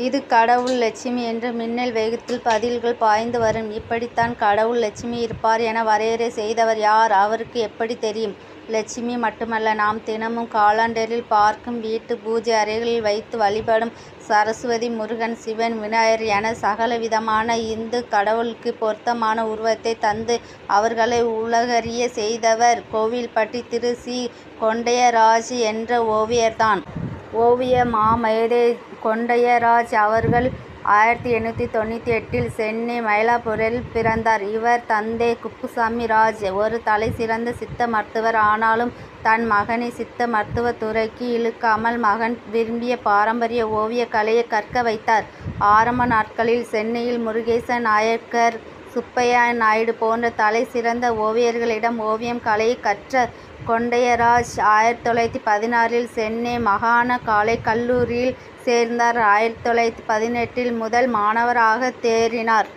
இது கடவுள் லட்சுமி என்று மின்னல் வேகத்தில் பதில்கள் பாய்ந்து வரும். இப்படித்தான் கடவுள் லட்சுமி இருப்பார் என வரையறை செய்தவர் யார்? அவருக்கு எப்படி தெரியும்? லட்சுமி மட்டுமல்ல நாம் தினமும் காலண்டரில் பார்க்கும் வீட்டு பூஜை அறைகளில் வைத்து வழிபடும் சரஸ்வதி முருகன் சிவன் விநாயகர் என சகலவிதமான இந்து கடவுளுக்கு பொருத்தமான உருவத்தை தந்து அவர்களை உலகறிய செய்தவர் கோவில்பட்டி திரு. சி. கொண்டையராஜ் என்ற ஓவியர்தான். ஓவிய மாமேதை கொண்டையராஜ் அவர்கள் ஆயிரத்தி எண்ணூற்றி தொண்ணூற்றி எட்டில் சென்னை மயிலாப்பூரில் பிறந்தார். இவர் தந்தை குப்புசாமி ராஜ் ஒரு தலைசிறந்த சித்த மருத்துவர். ஆனாலும் தன் மகனை சித்த மருத்துவத் துறைக்கு இழுக்காமல் மகன் விரும்பிய பாரம்பரிய ஓவியக் கலையை கற்க வைத்தார். ஆரம்ப நாட்களில் சென்னையில் முருகேசன் நாயக்கர் சுப்பையா நாயுடு போன்ற தலை சிறந்த ஓவியர்களிடம் ஓவியம் கலையை கற்ற கொண்டையராஜ் ஆயிரத்தி தொள்ளாயிரத்தி பதினாறில் சென்னை மாகாண காலை கல்லூரியில் சேர்ந்தார். ஆயிரத்தி தொள்ளாயிரத்தி பதினெட்டில் முதல் மாணவராக தேறினார்.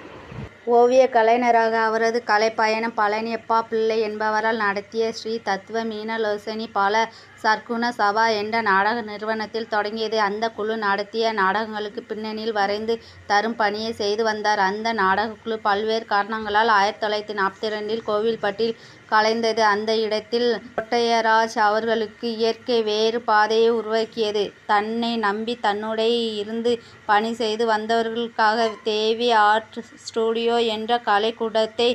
ஓவியக் கலைஞராக அவரது கலைப்பயணம் பழனியப்பா பிள்ளை என்பவரால் நடத்திய ஸ்ரீ தத்துவ மீனலோசனி பால சற்குண சபா என்ற நாடக நிறுவனத்தில் தொடங்கியது. அந்தக் குழு நடத்திய நாடகங்களுக்கு பின்னணியில் வரைந்து தரும் பணியை செய்து வந்தார். அந்த நாடகக்குழு பல்வேறு காரணங்களால் ஆயிரத்து தொள்ளாயிரத்து நாற்பத்திரண்டில் கோவில்பட்டியில் கலைந்தது. அந்த இடத்தில் கொட்டையராஜ் அவர்களுக்கு இயற்கை வேறு பாதையை உருவாக்கியது. தன்னை நம்பி தன்னுடைய இருந்து பணி செய்து வந்தவர்களுக்காக தேவி ஆர்ட் ஸ்டுடியோ என்ற கலைக்கூடத்தை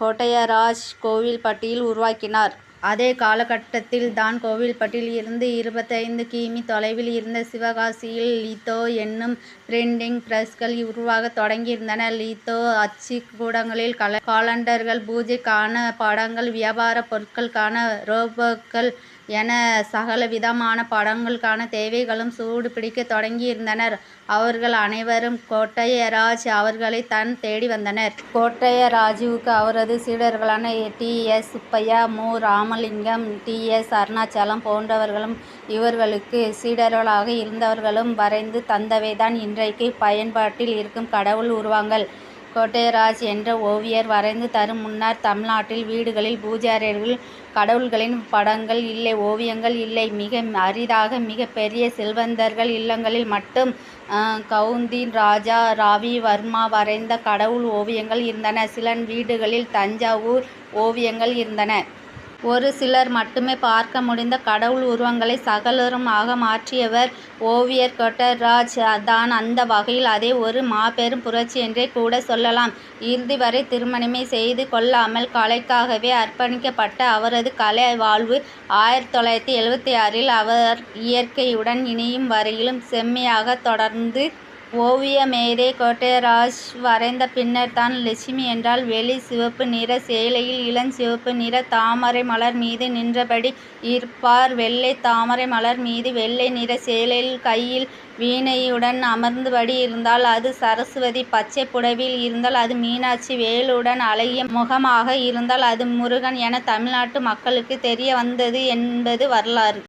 கொண்டையராஜ் கோவில்பட்டியில் உருவாக்கினார். அதே காலகட்டத்தில் தான் கோவில்பட்டியில் இருந்து இருபத்தைந்து கி. தொலைவில் இருந்த சிவகாசியில் லித்தோ என்னும் பிரிண்டிங் பிரஸ்கள் உருவாகத் தொடங்கியிருந்தன. லித்தோ அச்சு கூடங்களில் காலண்டர்கள் பூஜைக்கான படங்கள் வியாபாரப் பொருட்களுக்கான ரோபோக்கள் என சகலவிதமான படங்களுக்கான தேவைகளும் சூடு பிடிக்கத் தொடங்கியிருந்தனர். அவர்கள் அனைவரும் கோட்டையராஜ் அவர்களைத் தான் தேடி வந்தனர். கோட்டையராஜுவுக்கு அவரது சீடர்களான டி. எஸ். சுப்பையா மு. ராமலிங்கம் டி. எஸ். அருணாசலம் போன்றவர்களும் இவர்களுக்கு சீடர்களாக இருந்தவர்களும் வரைந்து தந்தவைதான் இன்றைக்கு பயன்பாட்டில் இருக்கும் கடவுள் உருவங்கள். கோட்டையராஜ் என்ற ஓவியர் வரைந்து தரும் முன்னர் தமிழ்நாட்டில் வீடுகளில் பூஜாரியர்கள் கடவுள்களின் படங்கள் இல்லை ஓவியங்கள் இல்லை. மிக அரிதாக மிக பெரிய செல்வந்தர்கள் இல்லங்களில் மட்டும் கவுந்தின் ராஜா ராவி வர்மா வரைந்த கடவுள் ஓவியங்கள் இருந்தன. சில வீடுகளில் தஞ்சாவூர் ஓவியங்கள் இருந்தன. ஒரு சிலர் மட்டுமே பார்க்க முடிந்த கடவுள் உருவங்களை சகலருமாக மாற்றியவர் ஓவியர் கொண்டையராஜ் தான். அந்த வகையில் அதை ஒரு மாபெரும் புரட்சி என்றே கூட சொல்லலாம். இறுதி வரை திருமணமே செய்து கொள்ளாமல் கலைக்காகவே அர்ப்பணிக்கப்பட்ட அவரது கலை வாழ்வு ஆயிரத்தி தொள்ளாயிரத்தி எழுபத்தி ஆறில் அவர் இயற்கையுடன் இணையும் வரையிலும் செம்மையாக தொடர்ந்து ஓவிய கோட்டராஜ் வரைந்த பின்னர் தான் லட்சுமி என்றால் வெளி சிவப்பு நிற சேலையில் இளஞ்சிவப்பு நிற தாமரை மலர் மீது நின்றபடி இருப்பார். வெள்ளை தாமரை மலர் மீது வெள்ளை நிற சேலையில் கையில் வீணையுடன் அமர்ந்தபடி இருந்தால் அது சரஸ்வதி பச்சை புடவில் இருந்தால் அது மீனாட்சி வேலுடன் அழகிய முகமாக இருந்தால் அது முருகன் என தமிழ்நாட்டு மக்களுக்கு தெரிய வந்தது என்பது வரலாறு.